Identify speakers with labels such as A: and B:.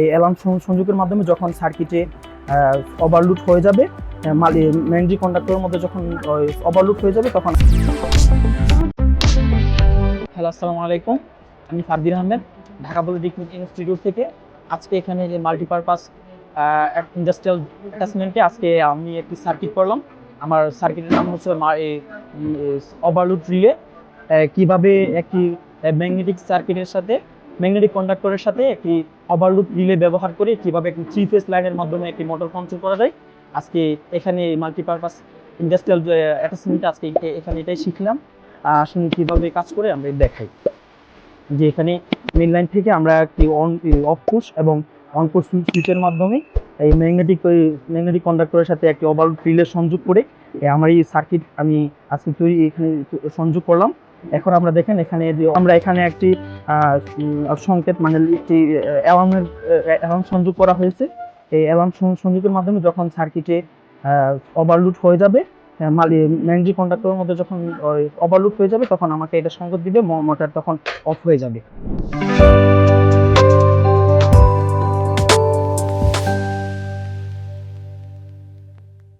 A: এই অ্যালার্ম সংযোগের মাধ্যমে যখন সার্কিটে ওভারলুড হয়ে যাবে ম্যান্ডি কন্ডাক্টরের মধ্যে যখন ওভারলুড হয়ে যাবে, তখন হ্যালো আসসালামু আলাইকুম। আমি ফারদিন আহমেদ, ঢাকা পলিটেকনিক ইনস্টিটিউট থেকে। আজকে এখানে যে মাল্টিপারপাস ইন্ডাস্ট্রিয়াল অ্যাটাচমেন্টে আজকে আমি একটি সার্কিট করলাম। আমার সার্কিটের নাম হচ্ছে ওভারলুড রিলে কীভাবে একটি ম্যাগনেটিক সার্কিটের সাথে ম্যাগনেটিক কন্ডাক্টরের সাথে একটি ওভারলুড রিলে ব্যবহার করে কীভাবে একটি থ্রি ফেস লাইনের মাধ্যমে একটি মোটর কন্ট্রোল করা যায়। আজকে এখানে মাল্টিপারপাস ইন্ডাস্ট্রিয়াল অ্যাটাচমেন্ট আজকে এখানে এটাই শিখলাম। আসলে কীভাবে কাজ করে আমরা দেখাই। যে এখানে মেইন লাইন থেকে আমরা একটি অন অফ পুশ এবং অন পুশ সুইচের মাধ্যমে এই ম্যাগনেটিক ম্যাগনেটিক কন্ডাক্টরের সাথে একটি ওভার রিলে সংযোগ করে আমার এই সার্কিট আমি আজকে তৈরি, এখানে সংযোগ করলাম। এখন আমরা দেখেন এখানে আমরা এখানে একটি সংকেত মানে একটি অ্যালার্মের অ্যালার্ম সংযোগ করা হয়েছে। এই অ্যালার্ম সংযোগের মাধ্যমে যখন সার্কিটে ওভারলুড হয়ে যাবে ম্যাগনেটিক কন্ডাক্টরের মধ্যে যখন, ওই ওভারলুড হয়ে যাবে, তখন আমাকে এটা সংকেত দিবে মোটর তখন অফ হয়ে যাবে।